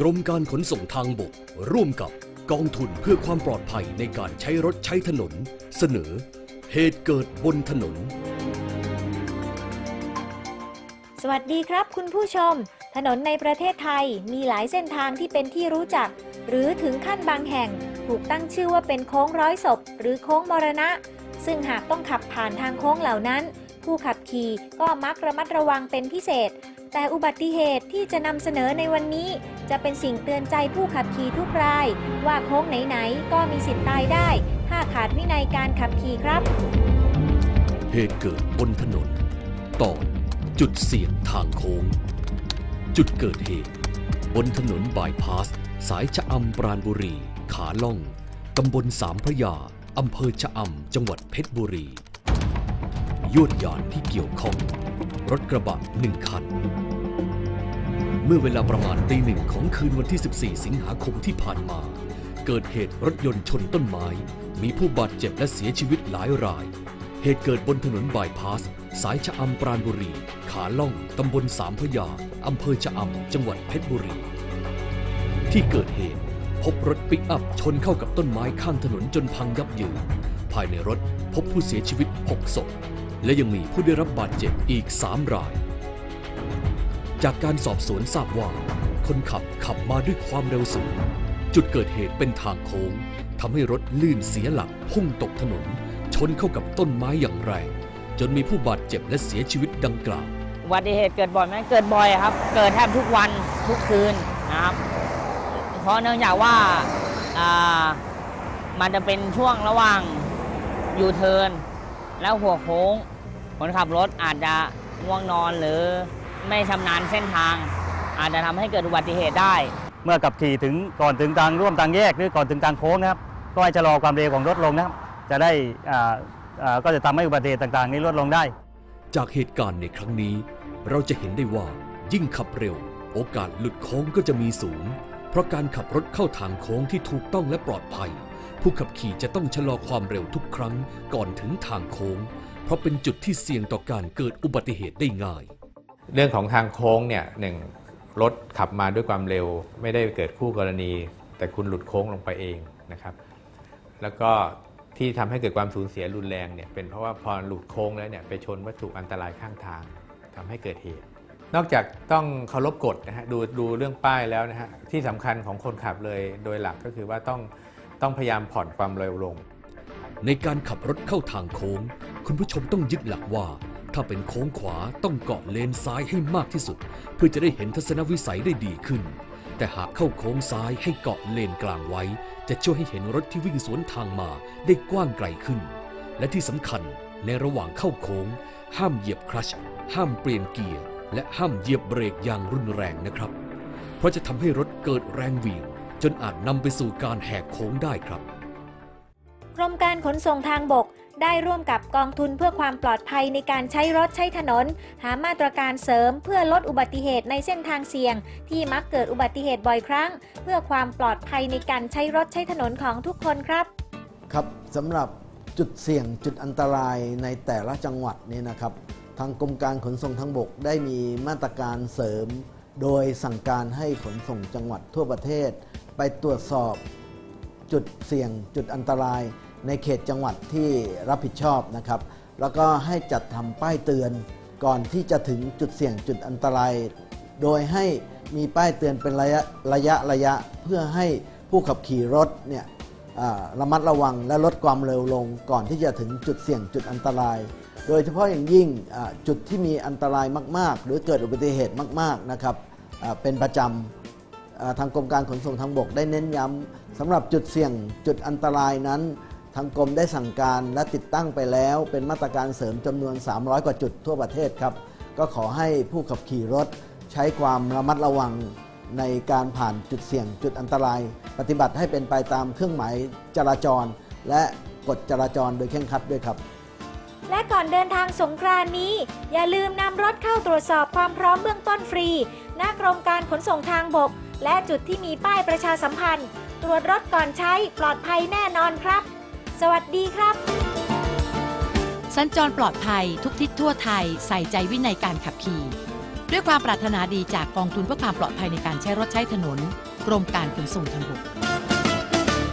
กรมการขนส่งทางบก ร่วมกับกองทุนเพื่อความปลอดภัยในการใช้รถใช้ถนน เสนอ เหตุเกิดบนถนน สวัสดีครับ คุณผู้ชม ถนนในประเทศไทยมีหลายเส้นทางที่เป็นที่รู้จัก หรือถึงขั้นบางแห่ง ถูกตั้งชื่อว่าเป็นโค้งร้อยศพ หรือโค้งมรณะ ซึ่งหากต้องขับผ่านทางโค้งเหล่านั้น ผู้ขับขี่ก็มักระมัดระวังเป็นพิเศษ แต่อุบัติเหตุที่จะนำเสนอในวันนี้ จะเป็นสิ่งเตือนใจผู้ขับขี่ทุกราย ว่าโค้งไหนๆ ก็มีสิทธิ์ตายได้ ถ้าขาดวินัยการขับขี่ครับ เหตุเกิดบนถนน ตอนจุดเสี่ยงทางโค้ง จุดเกิดเหตุ บนถนนบายพาส สายชะอำปราณบุรี ขาล่องตำบลสามพระยาอำเภอชะอำจังหวัดเพชรบุรียวดยานที่เกี่ยวข้อง รถกระบะหนึ่งคัน เมื่อเวลาประมาณตีหนึ่งของคืนวันที่ 14 สิงหาคมที่ผ่านมา เกิดเหตุรถยนต์ชนต้นไม้ มีผู้บาดเจ็บและเสียชีวิตหลายราย เหตุเกิดบนถนนบายพาส สายชะอำปราณบุรี ขาล่อง ตำบลสามพยา อำเภอชะอำ จังหวัดเพชรบุรี ที่เกิดเหตุ พบรถปิกอัพชนเข้ากับต้นไม้ข้างถนนจนพังยับเยิน ภายในรถพบผู้เสียชีวิต 6 ศพ และยังมีผู้ได้รับบาดเจ็บอีก 3 ราย จากการสอบสวนทราบว่า คนขับขับมาด้วยความเร็วสูง จุดเกิดเหตุเป็นทางโค้งทำให้รถลื่นเสียหลักพุ่งตกถนน ชนเข้ากับต้นไม้อย่างแรง จนมีผู้บาดเจ็บและเสียชีวิตดังกล่าวอุบัติเหตุเกิดบ่อยไหมเกิดบ่อยครับ เกิดแทบทุกวันทุกคืนนะครับ เพราะเนื่องจากว่าอ่ามันจะเป็นช่วงระหว่างยูเทิร์นแล้วหัวโค้งคนขับรถอาจจะง่วงนอนหรือ ไม่ชำนาญเส้นทาง อาจจะทำให้เกิดอุบัติเหตุได้ เมื่อขับขี่ถึงก่อนถึงทางร่วมทางแยกหรือก่อนถึงทางโค้งนะครับก็ให้ชะลอความเร็วของรถลงนะครับจะได้อ่าอ่าก็จะทำให้อุบัติเหตุต่างๆ นี้ลดลงได้ จากเหตุการณ์ในครั้งนี้ เราจะเห็นได้ว่ายิ่งขับเร็ว โอกาสหลุดโค้งก็จะมีสูง เพราะการขับรถเข้าทางโค้งที่ถูกต้องและปลอดภัย ผู้ขับขี่จะต้องชะลอความเร็วทุกครั้งก่อนถึงทางโค้ง เพราะเป็นจุดที่เสี่ยงต่อการเกิดอุบัติเหตุได้ง่าย เรื่องของทางโค้งเนี่ยหนึ่งรถขับมาด้วยความเร็ว ไม่ได้เกิดคู่กรณี แต่คุณหลุดโค้งลงไปเองนะครับ แล้วก็ที่ทำให้เกิดความสูญเสียรุนแรงเนี่ยเป็นเพราะว่าพอหลุดโค้งแล้วเนี่ยไปชนวัตถุอันตรายข้างทางทำให้เกิดเหตุ นอกจากต้องเคารพกฎนะฮะดูดูเรื่องป้ายแล้วนะฮะที่สำคัญของคนขับเลยโดยหลักก็คือว่าต้องต้องพยายามผ่อนความเร็วลง ในการขับรถเข้าทางโค้ง คุณผู้ชมต้องยึดหลักว่า ถ้าเป็นโค้งขวาต้องเกาะเลนซ้ายให้มากที่สุด เพื่อจะได้เห็นทัศนวิสัยได้ดีขึ้น แต่หากเข้าโค้งซ้ายให้เกาะเลนกลางไว้ จะช่วยให้เห็นรถที่วิ่งสวนทางมาได้กว้างไกลขึ้น และที่สำคัญในระหว่างเข้าโค้ง ห้ามเหยียบคลัชห้ามเปลี่ยนเกียร์และห้ามเหยียบเบรกอย่างรุนแรงนะครับ เพราะจะทำให้รถเกิดแรงเหวี่ยง จนอาจนำไปสู่การแหกโค้งได้ครับ กรมการขนส่งทางบก ได้ร่วมกับกองทุนเพื่อความปลอดภัยในการใช้รถใช้ถนน หามาตรการเสริมเพื่อลดอุบัติเหตุในเส้นทางเสี่ยง ที่มักเกิดอุบัติเหตุบ่อยครั้ง เพื่อความปลอดภัยในการใช้รถใช้ถนนของทุกคนครับ ครับสำหรับจุดเสี่ยงจุดอันตรายในแต่ละจังหวัดเนี่ยนะครับ ทางกรมการขนส่งทางบกได้มีมาตรการเสริม โดยสั่งการให้ขนส่งจังหวัดทั่วประเทศ ไปตรวจสอบ จุดเสี่ยงจุดอันตราย ในเขตจังหวัดที่รับผิดชอบนะครับ แล้วก็ให้จัดทำป้ายเตือนก่อนที่จะถึงจุดเสี่ยงจุดอันตราย โดยให้มีป้ายเตือนเป็นระยะระยะระยะ เพื่อให้ผู้ขับขี่รถเนี่ยระมัดระวังและลดความเร็วลงก่อนที่จะถึงจุดเสี่ยงจุดอันตราย โดยเฉพาะอย่างยิ่งจุดที่มีอันตรายมาก ๆ หรือเกิดอุบัติเหตุมาก ๆ นะครับเป็นประจำ ทางกรมการขนส่งทางบกได้เน้นย้ำสำหรับจุดเสี่ยงจุดอันตรายนั้น ทางกรมได้สั่งการและติดตั้งไปแล้ว เป็นมาตรการเสริมจำนวน 300 กว่าจุดทั่วประเทศครับ ก็ขอให้ผู้ขับขี่รถ ใช้ความระมัดระวังในการผ่านจุดเสี่ยงจุดอันตราย ปฏิบัติให้เป็นไปตามเครื่องหมายจราจร และกฎจราจรโดยเคร่งครัดด้วยครับและก่อนเดินทางสงกรานนี้ อย่าลืมนำรถเข้าตรวจสอบความพร้อมเบื้องต้นฟรี หน้ากรมการขนส่งทางบก และจุดที่มีป้ายประชาสัมพันธ์ ตรวจรถก่อนใช้ปลอดภัยแน่นอนครับ สวัสดีครับ สัญจรปลอดภัยทุกทิศทั่วไทยใส่ใจวินัยการขับขี่ ด้วยความปรารถนาดีจากกองทุนเพื่อความปลอดภัยในการใช้รถใช้ถนน กรมการขนส่งทางบก